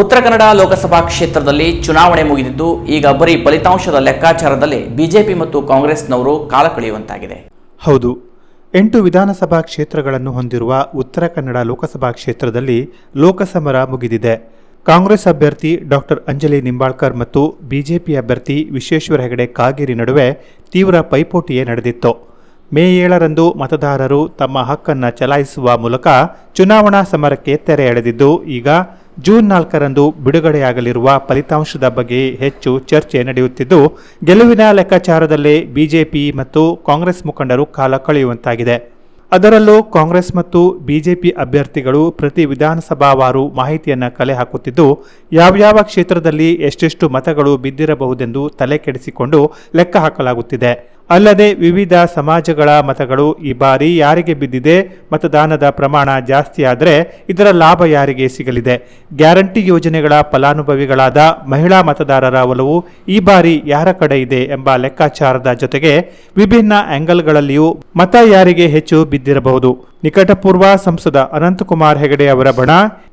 ಉತ್ತರ ಕನ್ನಡ ಲೋಕಸಭಾ ಕ್ಷೇತ್ರದಲ್ಲಿ ಚುನಾವಣೆ ಮುಗಿದಿದ್ದು, ಈಗ ಬರೀ ಫಲಿತಾಂಶದ ಲೆಕ್ಕಾಚಾರದಲ್ಲಿ ಬಿಜೆಪಿ ಮತ್ತು ಕಾಂಗ್ರೆಸ್ನವರು ಕಾಲ ಕಳೆಯುವಂತಾಗಿದೆ. ಹೌದು, ಎಂಟು ವಿಧಾನಸಭಾ ಕ್ಷೇತ್ರಗಳನ್ನು ಹೊಂದಿರುವ ಉತ್ತರ ಕನ್ನಡ ಲೋಕಸಭಾ ಕ್ಷೇತ್ರದಲ್ಲಿ ಲೋಕಸಮರ ಮುಗಿದಿದೆ. ಕಾಂಗ್ರೆಸ್ ಅಭ್ಯರ್ಥಿ ಡಾಕ್ಟರ್ ಅಂಜಲಿ ನಿಂಬಾಳ್ಕರ್ ಮತ್ತು ಬಿಜೆಪಿ ಅಭ್ಯರ್ಥಿ ವಿಶ್ವೇಶ್ವರ ಹೆಗಡೆ ಕಾಗೇರಿ ನಡುವೆ ತೀವ್ರ ಪೈಪೋಟಿಯೇ ನಡೆದಿತ್ತು. ಮೇ ಏಳರಂದು ಮತದಾರರು ತಮ್ಮ ಹಕ್ಕನ್ನು ಚಲಾಯಿಸುವ ಮೂಲಕ ಚುನಾವಣಾ ಸಮರಕ್ಕೆ ತೆರೆ ಎಳೆದಿದ್ದು, ಈಗ ಜೂನ್ ನಾಲ್ಕರಂದು ಬಿಡುಗಡೆಯಾಗಲಿರುವ ಫಲಿತಾಂಶದ ಬಗ್ಗೆ ಹೆಚ್ಚು ಚರ್ಚೆ ನಡೆಯುತ್ತಿದ್ದು, ಗೆಲುವಿನ ಲೆಕ್ಕಾಚಾರದಲ್ಲೇ ಬಿಜೆಪಿ ಮತ್ತು ಕಾಂಗ್ರೆಸ್ ಮುಖಂಡರು ಕಾಲ ಕಳೆಯುವಂತಾಗಿದೆ. ಅದರಲ್ಲೂ ಕಾಂಗ್ರೆಸ್ ಮತ್ತು ಬಿಜೆಪಿ ಅಭ್ಯರ್ಥಿಗಳು ಪ್ರತಿ ವಿಧಾನಸಭಾವಾರು ಮಾಹಿತಿಯನ್ನು ಕಲೆ ಹಾಕುತ್ತಿದ್ದು, ಯಾವ್ಯಾವ ಕ್ಷೇತ್ರದಲ್ಲಿ ಎಷ್ಟೆಷ್ಟು ಮತಗಳು ಬಿದ್ದಿರಬಹುದೆಂದು ತಲೆ ಕೆಡಿಸಿಕೊಂಡು ಲೆಕ್ಕ ಹಾಕಲಾಗುತ್ತಿದೆ. ಅಲ್ಲದೆ ವಿವಿಧ ಸಮಾಜಗಳ ಮತಗಳು ಈ ಬಾರಿ ಯಾರಿಗೆ ಬಿದ್ದಿದೆ ಮತದಾನದ ಪ್ರಮಾಣ ಜಾಸ್ತಿಯಾದರೆ ಇದರ ಲಾಭ ಯಾರಿಗೆ ಸಿಗಲಿದೆ? ಗ್ಯಾರಂಟಿ ಯೋಜನೆಗಳ ಫಲಾನುಭವಿಗಳಾದ ಮಹಿಳಾ ಮತದಾರರ ಒಲವು ಈ ಬಾರಿ ಯಾರ ಕಡೆ ಇದೆ ಎಂಬ ಲೆಕ್ಕಾಚಾರದ ಜೊತೆಗೆ ವಿಭಿನ್ನ ಆಂಗಲ್ಗಳಲ್ಲಿಯೂ ಮತ ಯಾರಿಗೆ ಹೆಚ್ಚು ಬಿದ್ದಿರಬಹುದು? ನಿಕಟಪೂರ್ವ ಸಂಸದ ಅನಂತಕುಮಾರ್ ಹೆಗಡೆ ಅವರ ಬಣ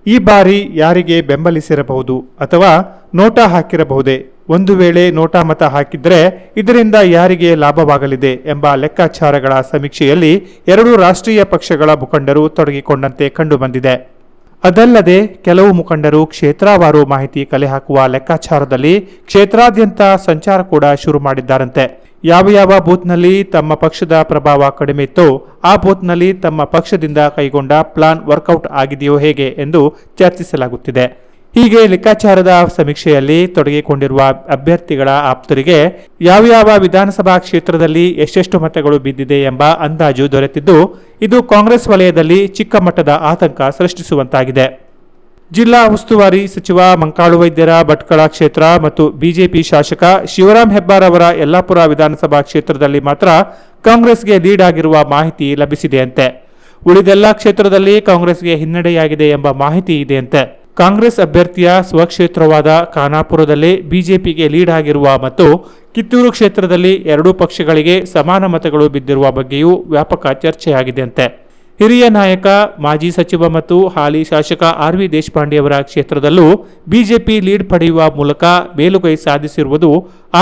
ಈ ಬಾರಿ ಯಾರಿಗೆ ಬೆಂಬಲಿಸಿರಬಹುದು ಅಥವಾ ನೋಟ ಹಾಕಿರಬಹುದೇ? ಒಂದು ವೇಳೆ ನೋಟಾ ಮತ ಹಾಕಿದ್ರೆ ಇದರಿಂದ ಯಾರಿಗೆ ಲಾಭವಾಗಲಿದೆ ಎಂಬ ಲೆಕ್ಕಾಚಾರಗಳ ಸಮೀಕ್ಷೆಯಲ್ಲಿ ಎರಡೂ ರಾಷ್ಟ್ರೀಯ ಪಕ್ಷಗಳ ಮುಖಂಡರು ತೊಡಗಿಕೊಂಡಂತೆ ಕಂಡುಬಂದಿದೆ. ಅದಲ್ಲದೆ ಕೆಲವು ಮುಖಂಡರು ಕ್ಷೇತ್ರವಾರು ಮಾಹಿತಿ ಕಲೆ ಹಾಕುವ ಲೆಕ್ಕಾಚಾರದಲ್ಲಿ ಕ್ಷೇತ್ರಾದ್ಯಂತ ಸಂಚಾರ ಕೂಡ ಶುರು ಮಾಡಿದ್ದಾರಂತೆ. ಯಾವ ಯಾವ ಬೂತ್ನಲ್ಲಿ ತಮ್ಮ ಪಕ್ಷದ ಪ್ರಭಾವ ಕಡಿಮೆ ಇತ್ತೋ ಆ ಬೂತ್ನಲ್ಲಿ ತಮ್ಮ ಪಕ್ಷದಿಂದ ಕೈಗೊಂಡ ಪ್ಲಾನ್ ವರ್ಕೌಟ್ ಆಗಿದೆಯೋ ಹೇಗೆ ಎಂದು ಚರ್ಚಿಸಲಾಗುತ್ತಿದೆ. ಹೀಗೆ ಲೆಕ್ಕಾಚಾರದ ಸಮೀಕ್ಷೆಯಲ್ಲಿ ತೊಡಗಿಕೊಂಡಿರುವ ಅಭ್ಯರ್ಥಿಗಳ ಆಪ್ತರಿಗೆ ಯಾವ್ಯಾವ ವಿಧಾನಸಭಾ ಕ್ಷೇತ್ರದಲ್ಲಿ ಎಷ್ಟೆಷ್ಟು ಮತಗಳು ಬಿದ್ದಿದೆ ಎಂಬ ಅಂದಾಜು ದೊರೆತಿದ್ದು, ಇದು ಕಾಂಗ್ರೆಸ್ ವಲಯದಲ್ಲಿ ಚಿಕ್ಕ ಮಟ್ಟದ ಆತಂಕ ಸೃಷ್ಟಿಸುವಂತಾಗಿದೆ. ಜಿಲ್ಲಾ ಉಸ್ತುವಾರಿ ಸಚಿವ ಮಂಕಾಳು ವೈದ್ಯರ ಭಟ್ಕಳ ಕ್ಷೇತ್ರ ಮತ್ತು ಬಿಜೆಪಿ ಶಾಸಕ ಶಿವರಾಮ್ ಹೆಬ್ಬಾರ್ ಅವರ ಯಲ್ಲಾಪುರ ವಿಧಾನಸಭಾ ಕ್ಷೇತ್ರದಲ್ಲಿ ಮಾತ್ರ ಕಾಂಗ್ರೆಸ್ಗೆ ಲೀಡ್ ಆಗಿರುವ ಮಾಹಿತಿ ಲಭಿಸಿದೆಯಂತೆ. ಉಳಿದೆಲ್ಲ ಕ್ಷೇತ್ರದಲ್ಲಿ ಕಾಂಗ್ರೆಸ್ಗೆ ಹಿನ್ನಡೆಯಾಗಿದೆ ಎಂಬ ಮಾಹಿತಿ ಇದೆಯಂತೆ. ಕಾಂಗ್ರೆಸ್ ಅಭ್ಯರ್ಥಿಯ ಸ್ವಕ್ಷೇತ್ರವಾದ ಖಾನಾಪುರದಲ್ಲಿ ಬಿಜೆಪಿಗೆ ಲೀಡ್ ಆಗಿರುವ ಮತ್ತು ಕಿತ್ತೂರು ಕ್ಷೇತ್ರದಲ್ಲಿ ಎರಡೂ ಪಕ್ಷಗಳಿಗೆ ಸಮಾನ ಮತಗಳು ಬಿದ್ದಿರುವ ಬಗ್ಗೆಯೂ ವ್ಯಾಪಕ ಚರ್ಚೆಯಾಗಿದೆಯಂತೆ ಹಿರಿಯ ನಾಯಕ, ಮಾಜಿ ಸಚಿವ ಮತ್ತು ಹಾಲಿ ಶಾಸಕ ಆರ್ ವಿ ದೇಶಪಾಂಡೆಯವರ ಕ್ಷೇತ್ರದಲ್ಲೂ ಬಿಜೆಪಿ ಲೀಡ್ ಪಡೆಯುವ ಮೂಲಕ ಮೇಲುಗೈ ಸಾಧಿಸಿರುವುದು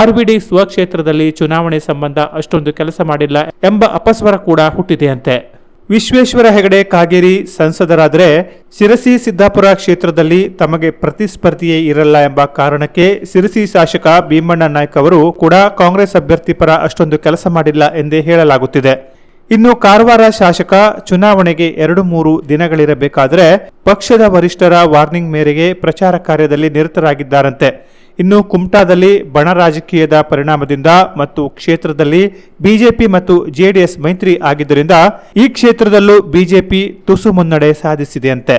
ಆರ್ಬಿಡಿ ಸ್ವಕ್ಷೇತ್ರದಲ್ಲಿ ಚುನಾವಣೆ ಸಂಬಂಧ ಅಷ್ಟೊಂದು ಕೆಲಸ ಮಾಡಿಲ್ಲ ಎಂಬ ಅಪಸ್ವರ ಕೂಡ ಹುಟ್ಟಿದೆಯಂತೆ. ವಿಶ್ವೇಶ್ವರ ಹೆಗಡೆ ಕಾಗೇರಿ ಸಂಸದರಾದರೆ ಸಿರಸಿ ಸಿದ್ದಾಪುರ ಕ್ಷೇತ್ರದಲ್ಲಿ ತಮಗೆ ಪ್ರತಿಸ್ಪರ್ಧಿಯೇ ಇರಲ್ಲ ಎಂಬ ಕಾರಣಕ್ಕೆ ಸಿರಸಿ ಶಾಸಕ ಭೀಮಣ್ಣ ನಾಯ್ಕ್ ಅವರು ಕೂಡ ಕಾಂಗ್ರೆಸ್ ಅಭ್ಯರ್ಥಿ ಪರ ಅಷ್ಟೊಂದು ಕೆಲಸ ಮಾಡಿಲ್ಲ ಎಂದೇ ಹೇಳಲಾಗುತ್ತಿದೆ. ಇನ್ನು ಕಾರವಾರ ಶಾಸಕ ಚುನಾವಣೆಗೆ ಎರಡು ಮೂರು ದಿನಗಳಿರಬೇಕಾದರೆ ಪಕ್ಷದ ವರಿಷ್ಠರ ವಾರ್ನಿಂಗ್ ಮೇರೆಗೆ ಪ್ರಚಾರ ಕಾರ್ಯದಲ್ಲಿ ನಿರತರಾಗಿದ್ದಾರಂತೆ. ಇನ್ನು ಕುಮಟಾದಲ್ಲಿ ಬಣ ರಾಜಕೀಯದ ಪರಿಣಾಮದಿಂದ ಮತ್ತು ಕ್ಷೇತ್ರದಲ್ಲಿ ಬಿಜೆಪಿ ಮತ್ತು ಜೆಡಿಎಸ್ ಮೈತ್ರಿ ಆಗಿದ್ದರಿಂದ ಈ ಕ್ಷೇತ್ರದಲ್ಲೂ ಬಿಜೆಪಿ ತುಸು ಮುನ್ನಡೆ ಸಾಧಿಸಿದೆಯಂತೆ.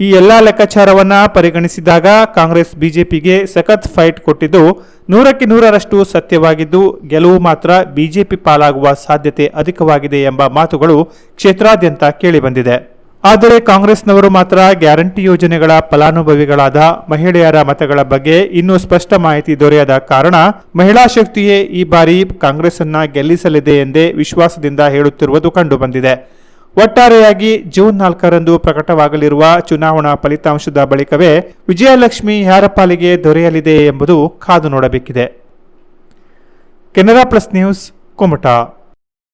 ಈ ಎಲ್ಲಾ ಲೆಕ್ಕಾಚಾರವನ್ನ ಪರಿಗಣಿಸಿದಾಗ ಕಾಂಗ್ರೆಸ್ ಬಿಜೆಪಿಗೆ ಸಖತ್ ಫೈಟ್ ಕೊಟ್ಟಿದ್ದು ನೂರಕ್ಕೆ ನೂರರಷ್ಟು ಸತ್ಯವಾಗಿದ್ದು ಗೆಲುವು ಮಾತ್ರ ಬಿಜೆಪಿ ಪಾಲಾಗುವ ಸಾಧ್ಯತೆ ಅಧಿಕವಾಗಿದೆ ಎಂಬ ಮಾತುಗಳು ಕ್ಷೇತ್ರಾದ್ಯಂತ ಕೇಳಿಬಂದಿದೆ. ಆದರೆ ಕಾಂಗ್ರೆಸ್ನವರು ಮಾತ್ರ ಗ್ಯಾರಂಟಿ ಯೋಜನೆಗಳ ಫಲಾನುಭವಿಗಳಾದ ಮಹಿಳೆಯರ ಮತಗಳ ಬಗ್ಗೆ ಇನ್ನೂ ಸ್ಪಷ್ಟ ಮಾಹಿತಿ ದೊರೆಯದ ಕಾರಣ ಮಹಿಳಾ ಶಕ್ತಿಯೇ ಈ ಬಾರಿ ಕಾಂಗ್ರೆಸ್ ಅನ್ನ ಗೆಲ್ಲಿಸಲಿದೆ ಎಂದೇ ವಿಶ್ವಾಸದಿಂದ ಹೇಳುತ್ತಿರುವುದು ಕಂಡುಬಂದಿದೆ. ಒಟ್ಟಾರೆಯಾಗಿ ಜೂನ್ ನಾಲ್ಕರಂದು ಪ್ರಕಟವಾಗಲಿರುವ ಚುನಾವಣಾ ಫಲಿತಾಂಶದ ಬಳಿಕವೇ ವಿಜಯಲಕ್ಷ್ಮಿ ಯಾರ ಪಾಲಿಗೆ ದೊರೆಯಲಿದೆ ಎಂಬುದು ಕಾದು ನೋಡಬೇಕಿದೆ. Canara plus news, Kumta.